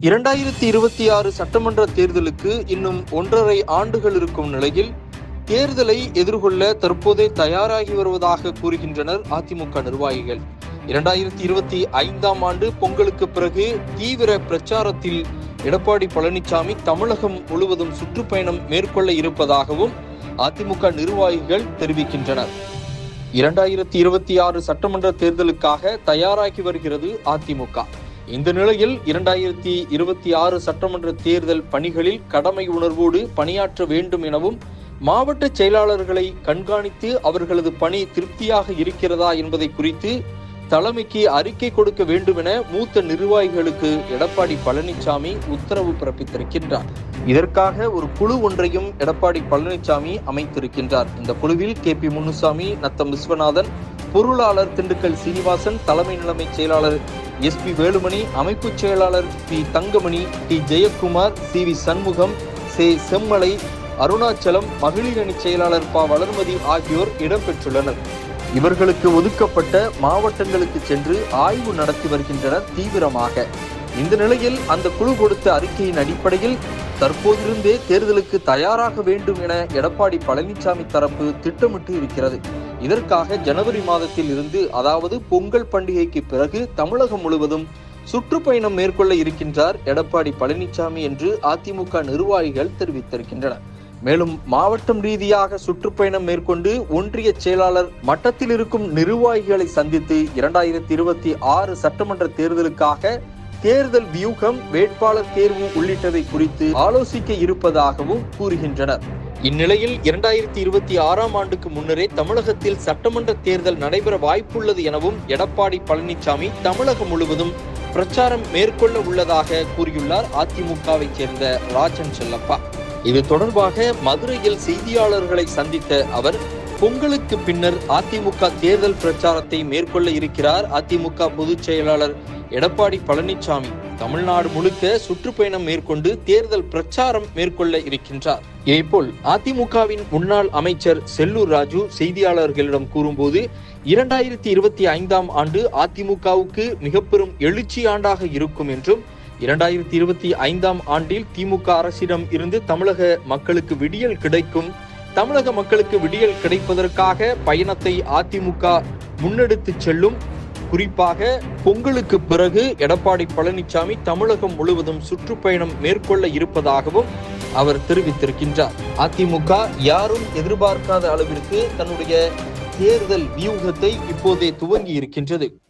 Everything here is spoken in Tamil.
இரண்டாயிரத்தி இருபத்தி ஆறு சட்டமன்ற தேர்தலுக்கு இன்னும் ஒன்றரை ஆண்டுகள் இருக்கும் நிலையில் தேர்தலை எதிர்கொள்ள தற்போதே தயாராகி வருவதாக கூறுகின்றனர் அதிமுக நிர்வாகிகள். இரண்டாயிரத்தி இருபத்தி ஐந்தாம் ஆண்டு பொங்கலுக்கு பிறகு தீவிர பிரச்சாரத்தில் எடப்பாடி பழனிசாமி தமிழகம் முழுவதும் சுற்றுப்பயணம் மேற்கொள்ள இருப்பதாகவும் அதிமுக நிர்வாகிகள் தெரிவிக்கின்றனர். இரண்டாயிரத்தி இருபத்தி ஆறு சட்டமன்ற தேர்தலுக்காக தயாராகி வருகிறது அதிமுக. இந்த நிலையில் இரண்டாயிரத்தி இருபத்தி ஆறு சட்டமன்ற தேர்தல் பணிகளில் கடமை உணர்வோடு பணியாற்ற வேண்டும் எனவும் மாவட்ட செயலாளர்களை கண்காணித்து அவர்களது பணி திருப்தியாக இருக்கிறதா என்பதை குறித்து தலைமைக்கு அறிக்கை கொடுக்க வேண்டும் என மூத்த நிர்வாகிகளுக்கு எடப்பாடி பழனிசாமி உத்தரவு பிறப்பித்திருக்கின்றார். இதற்காக ஒரு குழு ஒன்றையும் எடப்பாடி பழனிசாமி அமைத்திருக்கின்றார். இந்த குழுவில் கே பி முனுசாமி நத்தம் விஸ்வநாதன் பொருளாளர் திண்டுக்கல் சீனிவாசன் தலைமை நிலைமை செயலாளர் எஸ் பி வேலுமணி அமைப்பு செயலாளர் P Thangamani T Jayakumar C V Shanmugam S Semmalai Arunachalam மகளிர் அணி செயலாளர் ப வளர்மதி ஆகியோர் இடம்பெற்றுள்ளனர் இவர்களுக்கு ஒதுக்கப்பட்ட மாவட்டங்களுக்கு சென்று ஆய்வு நடத்தி வருகின்றனர் தீவிரமாக. இந்த நிலையில் அந்த குழு கொடுத்த அறிக்கையின் அடிப்படையில் தற்போதிருந்தே தேர்தலுக்கு தயாராக வேண்டும் என எடப்பாடி பழனிசாமி தரப்பு திட்டமிட்டு இருக்கிறது. இதற்காக ஜனவரி மாதத்தில் இருந்து அதாவது பொங்கல் பண்டிகைக்கு பிறகு தமிழகம் முழுவதும் சுற்றுப்பயணம் மேற்கொள்ள இருக்கின்றார் எடப்பாடி பழனிசாமி என்று அதிமுக நிர்வாகிகள் தெரிவித்திருக்கின்றனர். மேலும் மாவட்டம் ரீதியாக சுற்றுப்பயணம் மேற்கொண்டு ஒன்றிய செயலாளர் மட்டத்தில் இருக்கும் நிர்வாகிகளை சந்தித்து இரண்டாயிரத்தி இருபத்தி ஆறு சட்டமன்ற தேர்தலுக்காக தேர்தல் வியூகம் வேட்பாளர் தேர்வு உள்ளிட்டவை குறித்து ஆலோசிக்க இருப்பதாகவும் கூறுகின்றனர். இந்நிலையில் இரண்டாயிரத்தி இருபத்தி ஆறாம் ஆண்டுக்கு முன்னரே தமிழகத்தில் சட்டமன்ற தேர்தல் நடைபெற வாய்ப்புள்ளது எனவும் எடப்பாடி பழனிசாமி தமிழகம் முழுவதும் பிரச்சாரம் மேற்கொள்ள உள்ளதாக கூறியுள்ளார் அதிமுகவை சேர்ந்த ராஜன் செல்லப்பா. இது தொடர்பாக மதுரையில் செய்தியாளர்களை சந்தித்த அவர் பொங்கலுக்கு பின்னர் அதிமுக தேர்தல் பிரச்சாரத்தை மேற்கொள்ள இருக்கிறார். அதிமுக பொதுச் செயலாளர் எடப்பாடி பழனிசாமி தமிழ்நாடு முழுக்க சுற்றுப்பயணம் மேற்கொண்டு தேர்தல் பிரச்சாரம் மேற்கொள்ள இருக்கின்றார். இதேபோல் அதிமுகவின் முன்னாள் அமைச்சர் செல்லூர் ராஜு செய்தியாளர்களிடம் கூறும்போது இரண்டாயிரத்தி இருபத்தி ஐந்தாம் ஆண்டு அதிமுகவுக்கு மிக பெரும் எழுச்சி ஆண்டாக இருக்கும் என்றும் இரண்டாயிரத்தி இருபத்தி ஐந்தாம் ஆண்டில் திமுக அரசிடம் இருந்து தமிழக மக்களுக்கு விடியல் கிடைக்கும் தமிழக மக்களுக்கு விடியல் கிடைப்பதற்காக பயணத்தை அதிமுக முன்னெடுத்து செல்லும் குறிப்பாக பொங்கலுக்கு பிறகு எடப்பாடி பழனிசாமி தமிழகம் முழுவதும் சுற்றுப்பயணம் மேற்கொள்ள இருப்பதாகவும் அவர் தெரிவித்திருக்கின்றார். அதிமுக யாரும் எதிர்பார்க்காத அளவிற்கு தன்னுடைய தேர்தல் வியூகத்தை இப்போதே துவங்கி இருக்கின்றது